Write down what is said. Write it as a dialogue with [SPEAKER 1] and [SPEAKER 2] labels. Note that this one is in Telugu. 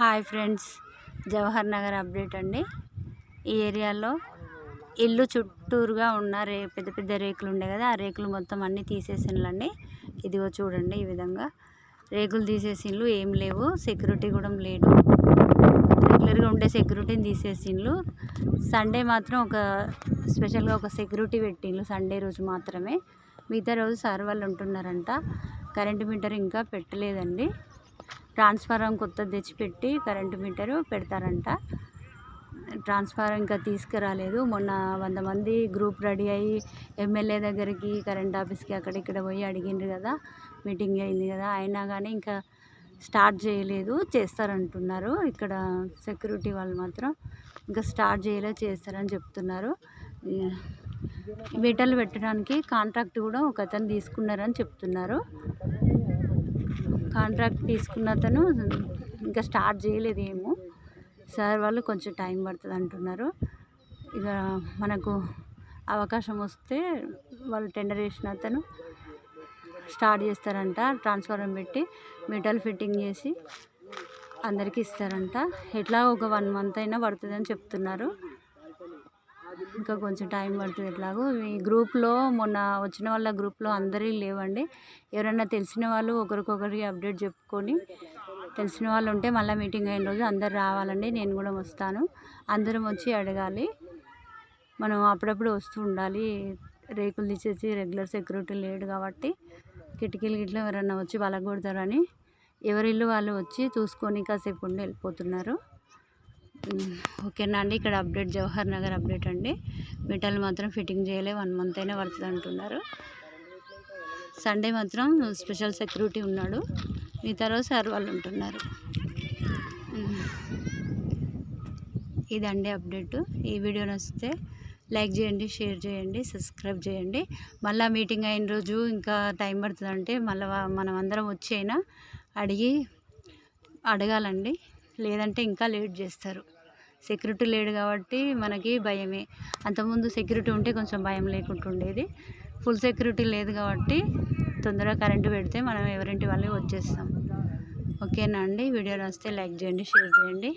[SPEAKER 1] hi friends Jawahar Nagar update అండి ఈ ఏరియాలో ఇల్లు చుట్టూరుగా ఉన్న రే పెద్ద పెద్ద రేకులు ఉండే కదా ఆ రేకులు మొత్తం అన్నీ తీసేసినలండి ఇదిగో చూడండి ఈ విధంగా రేకులు తీసేసిండ్లు ఏం లేవు సెక్యూరిటీ కూడా లేడు రెగ్యులర్గా ఉండే సెక్యూరిటీని తీసేసిండ్లు సండే మాత్రం ఒక స్పెషల్గా ఒక సెక్యూరిటీ పెట్టిండ్లు సండే రోజు మాత్రమే మిగతా రోజు సార్ వాళ్ళు ఉంటున్నారంట కరెంటు మీటర్ ఇంకా పెట్టలేదండి ట్రాన్స్ఫారం కొత్త తెచ్చిపెట్టి కరెంటు మీటరు పెడతారంట ట్రాన్స్ఫారం ఇంకా తీసుకురాలేదు మొన్న వంద మంది గ్రూప్ రెడీ అయ్యి ఎమ్మెల్యే దగ్గరికి కరెంట్ ఆఫీస్కి అక్కడ ఇక్కడ పోయి అడిగిండ్రు కదా మీటింగ్ అయింది కదా అయినా కానీ ఇంకా స్టార్ట్ చేయలేదు చేస్తారంటున్నారు ఇక్కడ సెక్యూరిటీ వాళ్ళు మాత్రం ఇంకా స్టార్ట్ చేయలేదు చేస్తారని చెప్తున్నారు మీటర్లు పెట్టడానికి కాంట్రాక్ట్ కూడా ఒక అతను తీసుకున్నారని చెప్తున్నారు కాంట్రాక్ట్ తీసుకున్న అతను ఇంకా స్టార్ట్ చేయలేదు ఏమో సార్ వాళ్ళు కొంచెం టైం పడుతుంది అంటున్నారు ఇక మనకు అవకాశం వస్తే వాళ్ళు టెండర్ చేసిన అతను స్టార్ట్ చేస్తారంట ట్రాన్స్ఫార్మర్ పెట్టి మెటల్ ఫిట్టింగ్ చేసి అందరికీ ఇస్తారంట ఎట్లా ఒక వన్ మంత్ అయినా పడుతుందని చెప్తున్నారు ఇంకా కొంచెం టైం పడుతుంది ఎట్లాగో ఈ గ్రూప్లో మొన్న వచ్చిన వాళ్ళ గ్రూప్లో అందరి లేవండి ఎవరైనా తెలిసిన వాళ్ళు ఒకరికొకరికి అప్డేట్ చెప్పుకొని తెలిసిన వాళ్ళు ఉంటే మళ్ళీ మీటింగ్ అయిన రోజు అందరు రావాలండి నేను కూడా వస్తాను అందరం వచ్చి అడగాలి మనం అప్పుడప్పుడు వస్తూ ఉండాలి రేకులు తీసేసి రెగ్యులర్ సెక్యూరిటీ లేడు కాబట్టి కిటికీలు గిట్ల ఎవరన్నా వచ్చి బలగొడతారని ఎవరిల్లు వాళ్ళు వచ్చి చూసుకొని కాసేపు ఉండి వెళ్ళిపోతున్నారు ఓకేనా అండి ఇక్కడ అప్డేట్ జవహర్ నగర్ అప్డేట్ అండి మెటల్ మాత్రం ఫిట్టింగ్ చేయలే వన్ మంత్ అయినా పడుతుంది అంటున్నారు సండే మాత్రం స్పెషల్ సెక్యూరిటీ ఉన్నాడు మిగతా రోజు సార్ వాళ్ళు ఉంటున్నారు ఇదండి అప్డేటు ఈ వీడియో నచ్చితే లైక్ చేయండి షేర్ చేయండి సబ్స్క్రైబ్ చేయండి మళ్ళీ మీటింగ్ అయిన రోజు ఇంకా టైం పడుతుందంటే మళ్ళీ మనం అందరం అయినా అడిగి అడగాలండి లేదంటే ఇంకా లేట్ చేస్తారు సెక్యూరిటీ లేడు కాబట్టి మనకి భయమే అంతకుముందు సెక్యూరిటీ ఉంటే కొంచెం భయం లేకుండా ఉండేది ఫుల్ సెక్యూరిటీ లేదు కాబట్టి తొందరగా కరెంటు పెడితే మనం ఎవరింటి వాళ్ళకి వచ్చేస్తాం ఓకేనా అండి వీడియో నచ్చితే లైక్ చేయండి షేర్ చేయండి